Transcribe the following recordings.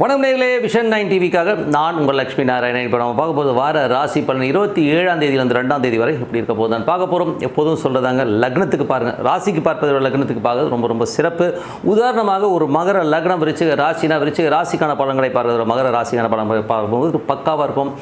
வணக்கம் நேர்களே vision nine டிவிக்காக நான் உங்கள் லட்சுமி நாராயணன் இப்போ நம்ம பார்க்க போது வார ராசி பலன். இருபத்தி ஏழாம் தேதியிலிருந்து ரெண்டாம் தேதி வரை எப்படி இருக்க போகுதுன்னு பார்க்க போகிறோம் எப்போதும் சொல்கிறதாங்க லக்னத்துக்கு பாருங்கள் ராசிக்கு பார்ப்பதை விட லக்னத்துக்கு பார்க்கறது ரொம்ப ரொம்ப சிறப்பு. உதாரணமாக ஒரு மகர லக்னம் விரிச்சிக ராசினா விரிச்சிக ராசிக்கான பலன்களை பார்க்குறது மகர ராசிக்கான பலன்களை பார்க்கும்போது பக்காவாக இருக்கும்.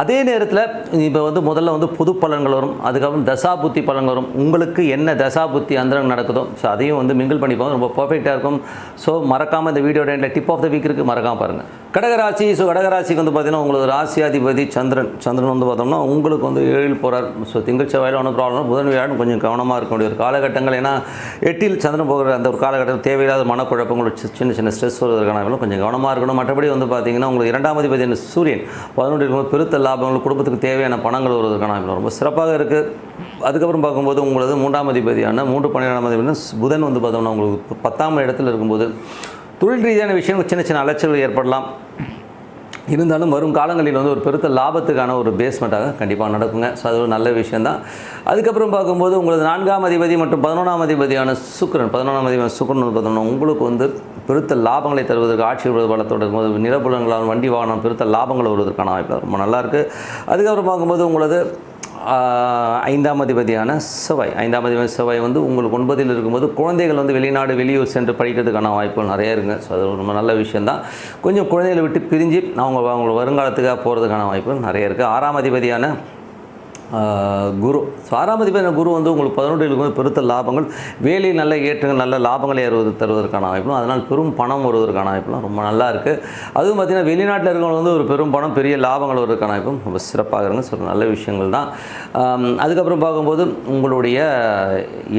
அதே நேரத்தில் இப்போ வந்து முதல்ல வந்து பொது பலன்கள் வரும் அதுக்கப்புறம் தசாபுத்தி பலன்கள் வரும். உங்களுக்கு என்ன தசாபுத்தி அந்தரங்க நடக்குதோ ஸோ அதையும் வந்து மிங்கிள் பண்ணிப்போம். ரொம்ப பர்ஃபெக்டாக இருக்கும். ஸோ மறக்காமல் இந்த வீடியோட டிப் ஆஃப் த வீக் இருக்குது மறக்காமல் பாருங்கள் கடகராசி ஸோ கடகராசிக்கு வந்து பார்த்தீங்கன்னா உங்களுக்கு ராசியாதிபதி சந்திரன். சந்திரன் வந்து பார்த்தோம்னா உங்களுக்கு வந்து ஏழில் போகிறார் ஸோ திங்கள் செவ்வாயில் ஒன்றும் ப்ராப்ளம் புதன் வியாழன் கொஞ்சம் கவனமாக இருக்க வேண்டிய ஒரு காலகட்டங்கள். ஏன்னா எட்டில் சந்திரன் போகிற அந்த ஒரு காலகட்டம் தேவையில்லாத மனக்குழப்பங்கள் சி- சின்ன சின்ன ஸ்ட்ரெஸ் வருவதற்கான கொஞ்சம் கவனமாக இருக்கணும். மற்றபடி வந்து பார்த்தீங்கன்னா உங்களுக்கு இரண்டாம் அதிபதி சூரியன். பதினொன்று இருக்கும்போது பெருத்த லாபங்கள் குடும்பத்துக்கு தேவையான பணங்கள் வருவதற்கான ரொம்ப சிறப்பாக இருக்குது அதுக்கப்புறம் பார்க்கும்போது உங்களது மூன்றாம் அதிபதியான மூன்று பன்னிரெண்டாம் அதிபதி புதன் வந்து பார்த்தோம்னா உங்களுக்கு பத்தாம் இடத்துல இருக்கும்போது தொழில் ரீதியான விஷயம் சின்ன சின்ன அலைச்சல்கள் ஏற்படலாம். இருந்தாலும் வரும் காலங்களில் வந்து ஒரு பெருத்த லாபத்துக்கான ஒரு பேஸ்மெண்ட்டாக கண்டிப்பாக நடக்குங்க. ஸோ அது ஒரு நல்ல விஷயந்தான் அதுக்கப்புறம் பார்க்கும்போது உங்களது நான்காம் அதிபதி மற்றும் பதினொன்றாம் அதிபதியான சுக்கரன் பதினொன்றாம் அதிபதி சுக்கரன் பார்த்தோம்னா உங்களுக்கு வந்து பெருத்த லாபங்களை தருவதற்கு ஆட்சி பலத்தோடு போது நிலப்புலங்களால் வண்டி வாகனம் பெருத்த லாபங்கள் வருவதற்கான வாய்ப்பு ரொம்ப நல்லாயிருக்கு அதுக்கப்புறம் பார்க்கும்போது உங்களது ஐந்தாம் அதிபதியான செவ்வாய். ஐந்தாம் அதிபதி செவ்வாய் வந்து உங்களுக்கு ஒன்பதில் இருக்கும்போது குழந்தைகள் வந்து வெளிநாடு வெளியூர் சென்று படிக்கிறதுக்கான வாய்ப்புகள் நிறைய இருக்குங்க ஸோ அது ரொம்ப நல்ல விஷயந்தான் கொஞ்சம் குழந்தைகளை விட்டு பிரிஞ்சு அவங்க அவங்க வருங்காலத்துக்காக போகிறதுக்கான வாய்ப்புகள் நிறைய இருக்குது ஆறாம் அதிபதியான குரு. ஸோ குரு வந்து உங்களுக்கு பதினொன்றில் இருக்கும்போது பெருத்த லாபங்கள் வேலையில் நல்ல ஏற்றங்கள் நல்ல லாபங்களை ஏறுவது தருவதற்கான வாய்ப்பும் அதனால் பெரும் பணம் வருவதற்கான வாய்ப்புலாம் ரொம்ப நல்லா இருக்குது அதுவும் பார்த்திங்கன்னா வெளிநாட்டில் இருக்கிறவங்க வந்து ஒரு பெரும் பணம் பெரிய லாபங்கள் வருவதற்கான வாய்ப்பும் ரொம்ப சிறப்பாக இருங்க ஸோ நல்ல விஷயங்கள் தான். அதுக்கப்புறம் பார்க்கும்போது உங்களுடைய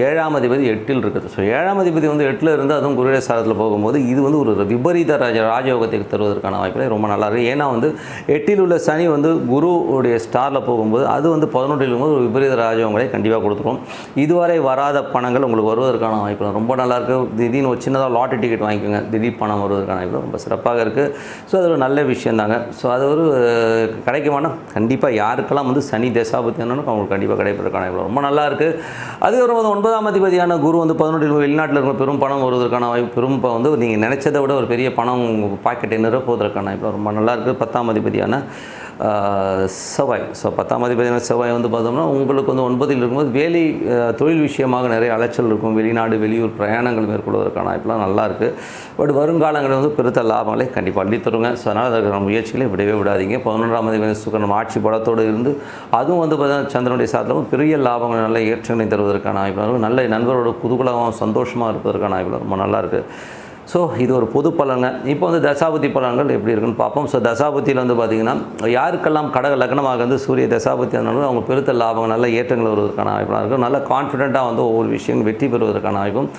ஏழாம் அதிபதி எட்டில் இருக்குது. ஸோ ஏழாம் அதிபதி வந்து எட்டில் இருந்து அதுவும் குருடைய சாரத்தில் போகும்போது இது வந்து ஒரு விபரீத ராஜ ராஜயோகத்தை தருவதற்கான வாய்ப்புகள் ரொம்ப நல்லா இருக்குது ஏன்னா வந்து எட்டில் உள்ள சனி வந்து குருவுடைய ஸ்டாரில் போகும்போது அது வந்து பதினொன்றில் இருக்கும்போது ஒரு விபரீத ராஜயோகங்களை கண்டிப்பாக கொடுத்துரும் இதுவரை வராத பணங்கள் உங்களுக்கு வருவதற்கான வாய்ப்பு ரொம்ப நல்லாயிருக்கு. திடீர்னு ஒரு சின்னதாக லாட்டரி டிக்கெட் வாங்கிக்கோங்க. திடீர் பணம் வருவதற்கான வாய்ப்பு ரொம்ப சிறப்பாக இருக்குது ஸோ அது ஒரு நல்ல விஷயம் தாங்க. ஸோ அது ஒரு கிடைக்குமானா கண்டிப்பாக யாருக்கெல்லாம் வந்து சனி தசாபத்தி அவங்களுக்கு கண்டிப்பாக கிடைப்பதற்கான வாய்ப்பு ரொம்ப நல்லா இருக்குது அதுக்கப்புறம் வந்து ஒன்பதாம் அதிபதியான குரு வந்து பதினொன்றில் வெளிநாட்டில் இருக்கிற பெரும் பணம் வருவதற்கான வாய்ப்பு பெரும் வந்து நீங்கள் நினைச்சதை விட ஒரு பெரிய பணம் உங்கள் பாக்கெட்டை நிரப்புவதற்கான வாய்ப்பு ரொம்ப நல்லாயிருக்கு. பத்தாம் அதிபதியான செவ்வாய். ஸோ பத்தாம் அதிபதியான செவ்வாய் வந்து பார்த்தோம்னா உங்களுக்கு வந்து ஒன்பதில் இருக்கும்போது வேலை தொழில் விஷயமாக நிறைய அலைச்சல் இருக்கும். வெளிநாடு வெளியூர் பிரயாணங்கள் மேற்கொள்வதற்கான வாய்ப்புலாம் நல்லாயிருக்கு பட் வருங்காலங்களில் வந்து பெருத்த லாபங்களை கண்டிப்பாக அள்ளி தருங்க. ஸோ அதனால் அதற்கான முயற்சிகளை விடவே விடாதீங்க. பதினொன்றாம் அதிபதி சுக்கரன் ஆட்சி பலத்தோடு இருந்து அதுவும் வந்து பார்த்தீங்கன்னா சந்திரனுடைய சாதனமும் பெரிய லாபங்கள் நல்ல ஏற்றங்களை தருவதற்கான வாய்ப்பு நல்ல நண்பரோட குதூகலமாக சந்தோஷமாக இருப்பதற்கான வாய்ப்பு ரொம்ப நல்லாயிருக்கு ஸோ இது ஒரு பொது பலன்கள். இப்போ வந்து தசாபதி பலன்கள் எப்படி இருக்குன்னு பார்ப்போம். ஸோ தசாபதியில் வந்து பார்த்திங்கன்னா யாருக்கெல்லாம் கடக லக்னமாக வந்து சூரிய தசாபதி இருந்தாலும் அவங்க பெருத்த லாபங்கள் நல்ல ஏற்றங்கள் வருவதற்கான வாய்ப்பாக இருக்கும் நல்ல கான்ஃபிடென்ட்டாக வந்து ஒவ்வொரு விஷயம் வெற்றி பெறுவதற்கான வாய்ப்பும்.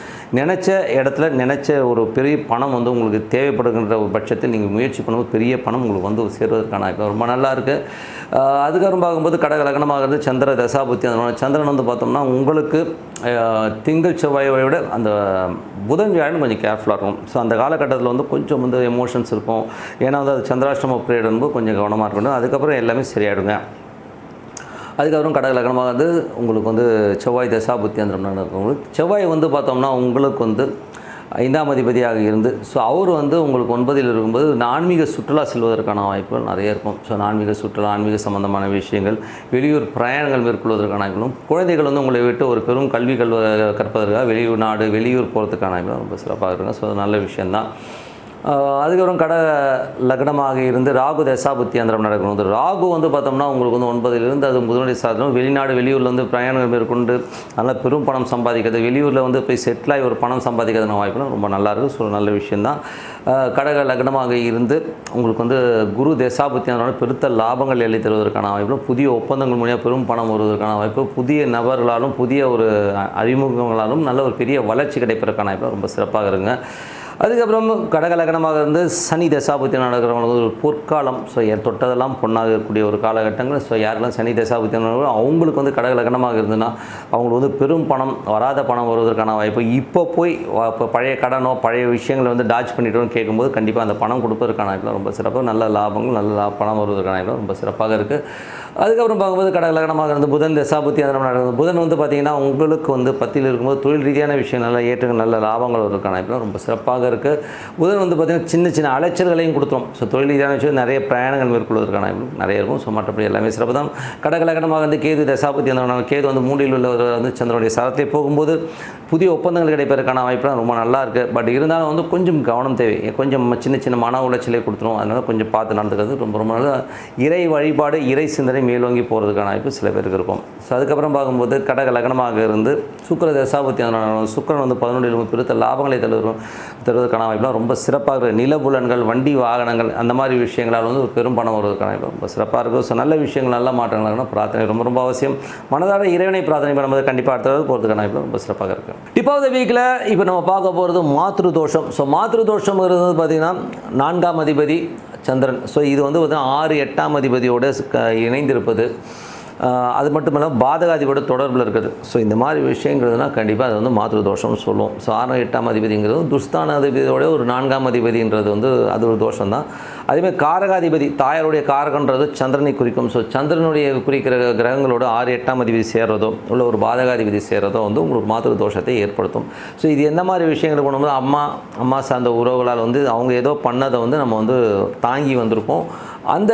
நினச்ச இடத்துல நினச்ச ஒரு பெரிய பணம் வந்து உங்களுக்கு தேவைப்படுகின்ற ஒரு பட்சத்தில் நீங்கள் முயற்சி பண்ணும்போது பெரிய பணம் உங்களுக்கு வந்து சேர்வதற்கான வாய்ப்பு. ரொம்ப நல்லா இருக்குது அதுக்கப்புறம் பார்க்கும்போது கடக லக்னமாக இருந்து சந்திர தசாபுத்தி அந்த சந்திரன் வந்து பார்த்தோம்னா உங்களுக்கு திங்கள் செவ்வாயை விட அந்த புதன் வியாழன் கொஞ்சம் கேர்ஃபுல்லாக இருக்கும் ஸோ அந்த காலகட்டத்தில் வந்து கொஞ்சம் வந்து எமோஷன்ஸ் இருக்கும். ஏன்னா வந்து அது சந்திராஷ்டம பீரியட் வந்து கொஞ்சம் கவனமாக இருக்கணும். அதுக்கப்புறம் எல்லாமே சரியாயிடுங்க. அதுக்கப்புறம் கடக லக்னமாக வந்து உங்களுக்கு வந்து செவ்வாய் தசா புத்தி அந்த நடக்கும் செவ்வாய் வந்து பார்த்தோம்னா உங்களுக்கு வந்து ஐந்தாம் அதிபதியாக இருந்து ஸோ அவர் வந்து உங்களுக்கு ஒன்பதில் இருக்கும்போது ஆன்மீக சுற்றுலா செல்வதற்கான வாய்ப்புகள் நிறைய இருக்கும். ஸோ ஆன்மீக சுற்றுலா ஆன்மீக சம்பந்தமான விஷயங்கள் வெளியூர் பிரயாணங்கள் மேற்கொள்வதற்கான வாய்ப்புகளும் குழந்தைகள் வந்து உங்களை விட்டு ஒரு பெரும் கல்வி கல்வ கற்பதற்காக வெளியூர் நாடு வெளியூர் போகிறதுக்கான வாய்ப்பு ரொம்ப சிறப்பாக இருக்குங்க ஸோ நல்ல விஷயந்தான் அதுக்கப்புறம் கட லக்னமாக இருந்து ராகு தசாபுத்தி அந்தரம் நடக்கணும். வந்து ராகு வந்து பார்த்தோம்னா உங்களுக்கு வந்து ஒன்பதிலிருந்து அது முதலுடைய சாதனம். வெளிநாடு வெளியூரில் வந்து பிரயாணங்கள் மேற்கொண்டு நல்லா பெரும் பணம் சம்பாதிக்கிறது. வெளியூரில் வந்து போய் செட்டில் ஆகி ஒரு பணம் சம்பாதிக்கிறதுன வாய்ப்புனா ரொம்ப நல்லாயிருக்கும். ஸோ நல்ல விஷயந்தான். கடக லக்னமாக இருந்து உங்களுக்கு வந்து குரு தசாபுத்தி அதனால பெருத்த லாபங்கள் எழுதி தருவதற்கான வாய்ப்பு. புதிய ஒப்பந்தங்கள் மூலியம் பெரும் பணம் வருவதற்கான வாய்ப்பு. புதிய நபர்களாலும் புதிய ஒரு அறிமுகங்களாலும் நல்ல ஒரு பெரிய வளர்ச்சி கிடைப்பதற்கான வாய்ப்பு ரொம்ப சிறப்பாக இருங்க அதுக்கப்புறம் கடகலகனமாக இருந்து சனி தசாபுத்தி நடக்கிறவங்களுக்கு ஒரு பொற்காலம். ஸோ தொட்டதெல்லாம் பொண்ணாகக்கூடிய ஒரு காலகட்டங்கள். ஸோ யாரெல்லாம் சனி தசாபுத்தி நடக்கிறோ அவங்களுக்கு வந்து கடகலகனமாக இருந்ததுன்னா அவங்களுக்கு வந்து பெரும் பணம் வராத பணம் வருவதற்கான வாய்ப்பு. இப்போ போய் இப்போ பழைய கடனோ பழைய விஷயங்களை வந்து டாச் பண்ணிட்டோம்னு கேட்கும்போது கண்டிப்பாக அந்த பணம் கொடுப்பதற்கான வாய்ப்பு ரொம்ப சிறப்பாக நல்ல லாபங்கள் நல்ல பணம் வருவதற்கான வாய்ப்பு ரொம்ப சிறப்பாக இருக்குது அதுக்கப்புறம் பார்க்கும்போது கடக லக்னமாக இருந்து புதன் தசாபுத்தி அந்த நடக்குது. புதன் வந்து பார்த்திங்கன்னா உங்களுக்கு வந்து பத்தியில் இருக்கும்போது தொழில் ரீதியான விஷயம் நல்லா ஏற்றுக்க நல்ல லாபங்கள் வருவதற்கான வாய்ப்புலாம் ரொம்ப சிறப்பாக இருக்குது புதன் வந்து பார்த்திங்கன்னா சின்ன சின்ன அலைச்சல்களையும் கொடுத்துரும். ஸோ தொழில் ரீதியான விஷயம் நிறைய பிரயாணங்கள் மேற்கொள்வதற்கான வாய்ப்பு நிறைய இருக்கும். ஸோ மற்றபடி எல்லாமே சிறப்பு தான் கடகலகனமாக வந்து கேது தசாபத்தி அந்த கேது வந்து மூன்றில் உள்ளவர் வந்து சந்திரனுடைய சரத்தை போகும்போது புதிய ஒப்பந்தங்கள் கிடைப்பதற்கான வாய்ப்புலாம் ரொம்ப நல்லா இருக்குது பட் இருந்தாலும் வந்து கொஞ்சம் கவனம் தேவை. கொஞ்சம் சின்ன சின்ன மன உளைச்சலை கொடுத்துரும். அதனால் கொஞ்சம் பார்த்து நடந்துக்கிறது ரொம்ப ரொம்ப நல்ல இறை வழிபாடு இறை சிந்தனை மேலோங்கி போகிறதுக்கான வாய்ப்பு சில பேருக்கு இருக்கும். ஸோ அதுக்கப்புறம் பார்க்கும்போது கடக லக்னமாக இருந்து சுக்கர தசாபத்தி அந்த சுக்கரன் வந்து பதினொன்றில் பெருத்த லாபங்களை தருவதும் தருவதற்கான வாய்ப்புலாம் ரொம்ப சிறப்பாக இருக்குது நிலபுலன்கள் வண்டி வாகனங்கள் அந்த மாதிரி விஷயங்களால் வந்து ஒரு பெரும் பணம் வருவதற்கான வாய்ப்பு ரொம்ப சிறப்பாக இருக்கும் ஸோ நல்ல விஷயங்கள் நல்ல மாற்றங்கள் பிரார்த்தனை ரொம்ப ரொம்ப அவசியம். மனதார இறைவனை பிரார்த்தனை பண்ணும்போது கண்டிப்பாக அடுத்தது போகிறதுக்கான வாய்ப்பு ரொம்ப சிறப்பாக இருக்குது டிப் ஆஃப் த வீக்கில் இப்போ நம்ம பார்க்க போகிறது மாத்ரு தோஷம் ஸோ மாத்ரு தோஷம்ங்கிறது இருந்தது பார்த்திங்கன்னா நான்காம் அதிபதி சந்திரன். ஸோ இது வந்து பார்த்தீங்கன்னா ஆறு எட்டாம் அதிபதியோடு இணைந்திருப்பது. அது மட்டும் இல்லாமல் பாதகாதிபதியோட தொடர்பில் இருக்குது. ஸோ இந்த மாதிரி விஷயங்கிறதுனா கண்டிப்பாக அது வந்து மாத்ரு தோஷம்னு சொல்லுவோம். ஸோ ஆறாம் எட்டாம் அதிபதிங்கிறது துஸ்தான அதிபதியோட ஒரு நான்காம் அதிபதின்றது வந்து அது ஒரு தோஷம் தான். அதேமாதிரி காரகாதிபதி தாயாருடைய காரகன்றது சந்திரனை குறிக்கும். ஸோ சந்திரனுடைய குறிக்கிற கிரகங்களோட ஆறு எட்டாம் அதிபதி சேர்றதோ உள்ள ஒரு பாதகாதிபதி சேர்றதோ வந்து உங்களுக்கு மாத்திரு தோஷத்தை ஏற்படுத்தும். ஸோ இது எந்த மாதிரி விஷயங்கள் பண்ணும்போது அம்மா அம்மா சார்ந்த உறவுகளால் வந்து அவங்க ஏதோ பண்ணதை வந்து நம்ம வந்து தாங்கி வந்திருப்போம். அந்த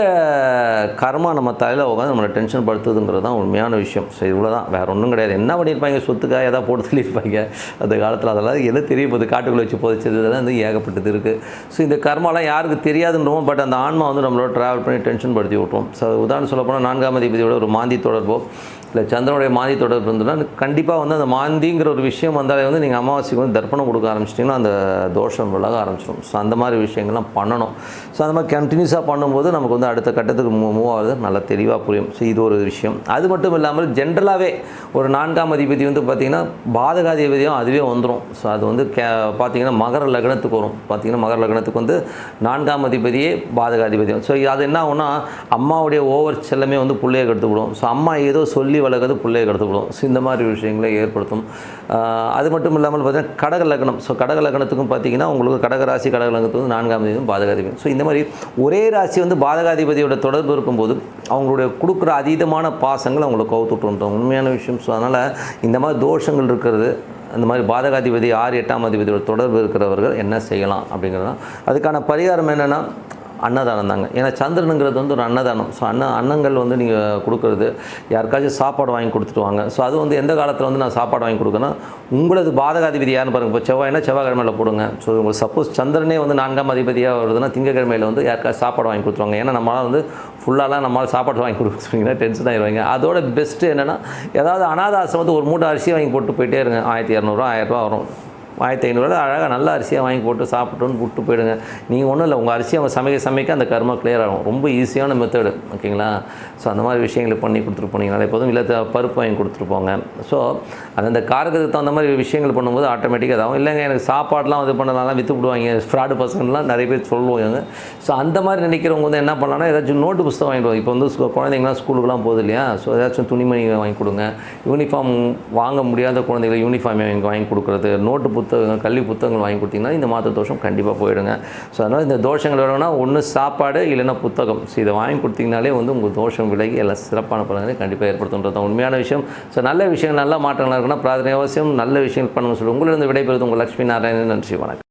கர்மா நம்ம தலையில் உட்காந்து நம்மளை டென்ஷன் படுத்துதுங்கிறது தான் உண்மையான விஷயம். ஸோ இவ்வளோ தான் வேறு ஒன்றும் கிடையாது. என்ன பண்ணியிருப்பாங்க? சொத்துக்காக எதாவது போட்டு சொல்லியிருப்பாங்க. அந்த காலத்தில் அதெல்லாம் எது தெரிய போகுது காட்டுக்குள்ளே வச்சு புதைச்சது இதெல்லாம் வந்து ஏகப்பட்டது இருக்குது ஸோ இந்த கர்மாலாம் யாருக்கு தெரியாதுன்றோம். பட் அந்த ஆன்மா வந்து நம்மளோட ட்ராவல் பண்ணி டென்ஷன் படுத்தி விட்ருவோம் ஸோ உதாரணம் சொல்லப்போனால் நான்காம் அதிபதியோட ஒரு மாந்தி தொடர்போ இல்லை சந்திரனுடைய மாந்தி தொடர்பு இருந்ததுன்னா கண்டிப்பாக வந்து அந்த மாந்திங்கிற ஒரு விஷயம் வந்தாலே வந்து நீங்கள் அமாவாசைக்கு வந்து தர்ப்பணம் கொடுக்க ஆரம்பிச்சிட்டிங்கன்னா அந்த தோஷம் விலக ஆரம்பிச்சிடும் ஸோ அந்த மாதிரி விஷயங்கள்லாம் பண்ணணும். ஸோ அந்த மாதிரி கண்டினியூஸாக பண்ணும்போது நம்ம நமக்கு வந்து அடுத்த கட்டத்துக்கு மூவ் ஆகிறது ஆகுது. நல்லா தெளிவாக புரியும். ஸோ இது ஒரு விஷயம். அது மட்டும் இல்லாமல் ஜென்ரலாகவே ஒரு நான்காம் அதிபதி வந்து பார்த்திங்கன்னா பாதகாதிபதியும் அதுவே வந்துடும் ஸோ அது வந்து கே பார்த்தீங்கன்னா மகர லக்னத்துக்கு வரும். பார்த்தீங்கன்னா மகர லக்னத்துக்கு வந்து நான்காம் அதிபதியே பாதகாதிபதியும் ஸோ அது என்ன ஆகும்னா அம்மாவுடைய ஓவர் செல்லமே வந்து பிள்ளையை கெடுத்துவிடும். ஸோ அம்மா ஏதோ சொல்லி வளர்க்குறது பிள்ளையை கெடுத்துவிடும். ஸோ இந்த மாதிரி விஷயங்களை ஏற்படுத்தும். அது மட்டும் இல்லாமல் பார்த்தீங்கன்னா கடக லக்னம். ஸோ கடக லக்னத்துக்கும் பார்த்தீங்கன்னா உங்களுக்கு கடக ராசி கடக லக்னத்துக்கு வந்து நான்காம் அதிபதி பாதகாதிபதி. ஸோ இந்த மாதிரி ஒரே ராசி வந்து பாதகாதிபதியோட தொடர்பு இருக்கும்போது அவங்களுடைய கொடுக்குற அதீதமான பாசங்கள் அவங்களை கவுத்துட்டுன்றோம் உண்மையான விஷயம் ஸோ அதனால் இந்த மாதிரி தோஷங்கள் இருக்கிறது அந்த மாதிரி பாதகாதிபதி ஆறு எட்டாம் அதிபதியோட தொடர்பு இருக்கிறவர்கள் என்ன செய்யலாம் அப்படிங்கிறது அதுக்கான பரிகாரம் என்னென்னா அன்னதானம் தாங்க ஏன்னா சந்திரனுங்கிறது வந்து ஒரு அன்னதானம். ஸோ அன்ன அன்னங்கள் வந்து நீங்கள் கொடுக்குறது யாருக்காச்சும் சாப்பாடு வாங்கி கொடுத்துட்டு வாங்க. ஸோ அது வந்து எந்த காலத்தில் வந்து நான் சாப்பாடு வாங்கி கொடுக்கணும் உங்களது பாதகாதிபதி யாருன்னு பாருங்கள் இப்போ செவ்வாய்னா செவ்வாய்க்கிழமையில் போடுங்க. ஸோ உங்களுக்கு சப்போஸ் சந்திரனே வந்து நான்காம் அதிபதியாக வருதுன்னா திங்கக்கிழமையில் வந்து யாருக்காச்சும் சாப்பாடு வாங்கி கொடுத்துருவாங்க ஏன்னா நம்மளால் வந்து ஃபுல்லாலாம் நம்மளால் சாப்பாடு வாங்கி கொடுக்குறீங்கன்னா டென்ஷன் ஆகிடுவாங்க அதோட பெஸ்ட்டு என்னென்னா ஏதாவது அனாதாசம் வந்து ஒரு மூட்டை அரிசி வாங்கி போட்டு போயிட்டே இருங்க. ஆயிரத்தி இரநூறுவா ஆயிரரூவா வரும். ஆயிரத்தி ஐநூறுவா அழகாக நல்ல அரிசியாக வாங்கி போட்டு சாப்பிட்டோன்னு விட்டு போயிடுங்க. நீங்கள் ஒன்றும் இல்லை உங்கள் அரிசியை சமைக்க சமைக்க அந்த கர்மா கிளியர் ஆகும். ரொம்ப ஈஸியான மெத்தடு ஓகேங்களா? ஸோ அந்த மாதிரி விஷயங்களை பண்ணி கொடுத்துட்டு போனீங்கனாலே போதும். இல்லை பருப்பு வாங்கி கொடுத்துட்டு போங்க. ஸோ அந்தந்த காரகத்துக்கு தகுந்த மாதிரி விஷயங்கள் பண்ணும்போது ஆட்டோமேட்டிக்காக இதாகும். இல்லைங்க எனக்கு சாப்பாடுலாம் இது பண்ணலாம் விற்று விடுவாங்க. ஃப்ராடு பசங்கள்லாம் நிறைய பேர் சொல்லுவாங்க ஸோ அந்த மாதிரி நினைக்கிறவங்க வந்து என்ன பண்ணலாம்னா ஏதாச்சும் நோட்டு புஸ்தகம் வாங்கிட்டு வாங்க. இப்போ வந்து குழந்தைங்களாம் ஸ்கூலுக்குலாம் போகுது இல்லையா? ஸோ ஏதாச்சும் துணிமணி வாங்கி கொடுங்க. யூனிஃபார்ம் வாங்க முடியாத குழந்தைகளை யூனிஃபார்ம் வாங்கி கொடுக்குறது நோட்டு புத்தகங்கள் கல்வி புத்தகங்கள் வாங்கி கொடுத்தீங்கன்னா இந்த மாத தோஷம் கண்டிப்பாக போயிடுங்க. ஸோ அதனால் இந்த தோஷங்கள் வேணும்னா ஒன்று சாப்பாடு இல்லைன்னா புத்தகம். ஸோ இதை வாங்கி கொடுத்தீங்கனாலே வந்து உங்கள் தோஷம் விலகி எல்லாம் சிறப்பான பலன்களை கண்டிப்பாக ஏற்படுத்துன்றது தான் உண்மையான விஷயம். ஸோ நல்ல விஷயங்கள் நல்ல மாற்றங்கள் இருக்குன்னா பிரார்த்தனை அவசியம். நல்ல விஷயங்கள் பண்ணணும்னு சொல்லி உங்களிடம் விடைபெறுவது உங்கள் லட்சுமி நாராயணன். நன்றி வணக்கம்.